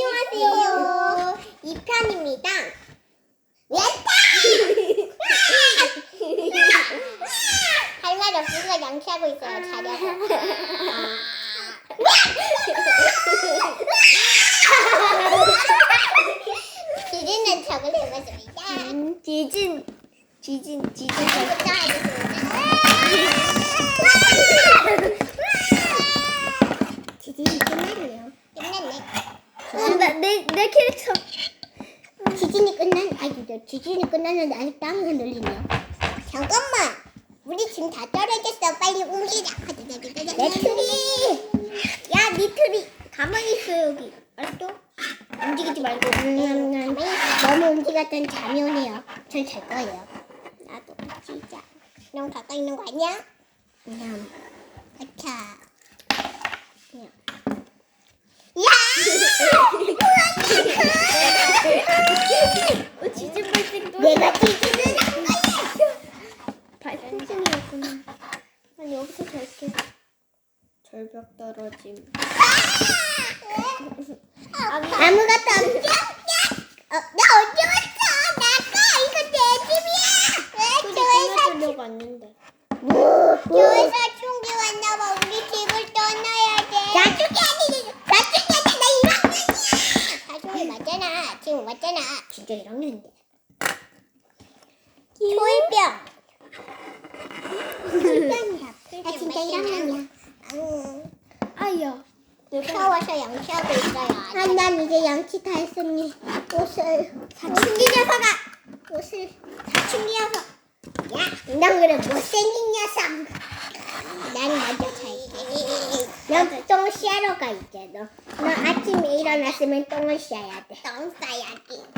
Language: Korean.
안녕하세요. 이편입니다. 왼다! 할말 없어서 양치하고 있어요, 자려고. 지진은 척을 해봤습니다. 지진 지진 지진 지금부터 하겠습니다. 지진이 끝났네요. 끝났네. 나 내 내 캐릭터 지진이 끝난 아니죠. 지진이 끝났는데 아직 땀이 흘리네요. 잠깐만. 우리 지금 다 떨어졌어. 빨리 옮기자. 내 트리. 야 니 트리 가만히 있어 여기 알았어? 움직이지 말고 음, 너무 움직였던 잠이 오네요. 전잘 거예요. 나도 진짜. 너무 가까이 있는 거 아니야? 그냥 아차. 그냥 야! 어, 지진 발생 또 내가 지진을 한 거야. 발생 중이었구나 난 여기서 잘게 절벽 떨어짐 아무것도 없죠? 어, 나 언제 왔어? 나가! 이거 내 집이야! 왜 교회에서 끊어주려고 왔는데 뭐? 교회에서 충기 왔나봐. 우리 집을 떠나야 돼. 나중에 아니지. 나중에 아니야. 나 1학년이야. 나중에 맞잖아. 지금 맞잖아. 진짜 1학년인데. 초일병. 초일병이야. 나 진짜 1학년이야. 아야 내가 샤워서 양치하고 있어요. 아, 난 이제 양치 다 했으니 옷을 사춘기 녀석아 옷을 사춘기 녀석 야, 넌 그래 못생긴 녀석 난 먼저 잘게 넌똥 싸러 가 이제 너. 너 아침에 일어났으면 똥을 싸야 돼. 똥 싸야지.